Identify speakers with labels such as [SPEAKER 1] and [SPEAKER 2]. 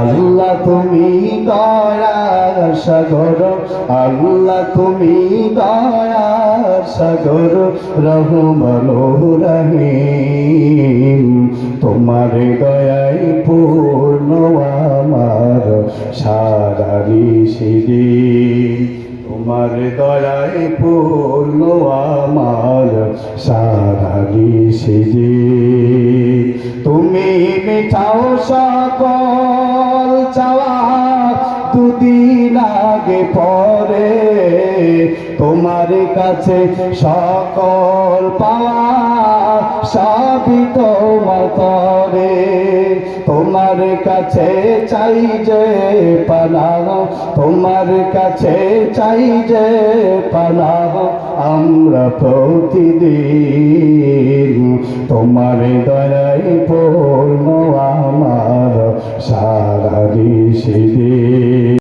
[SPEAKER 1] আল্লাহ তুমি দয়ার সাগর, আল্লাহ তুমি দয়ার সাগর, রহমান রহিম। তোমার দয়াই পূর্ণ আমার, সারা ঋষিদিন তোমার দয়াই পূর্ণ আমার, সারা ঋষিদিন তুমি মিঠাও সকল চাওয়া দুদিন আগে পরে। তোমার কাছে সকল পাওয়া সবই তোমার তরে তোমার কাছে চাই যে পানাহ তোমার কাছে চাই যে পানাহ আমরা প্রতিদিন তোমার দয়াই পূর্ণ আমার সারা ঋষিদিন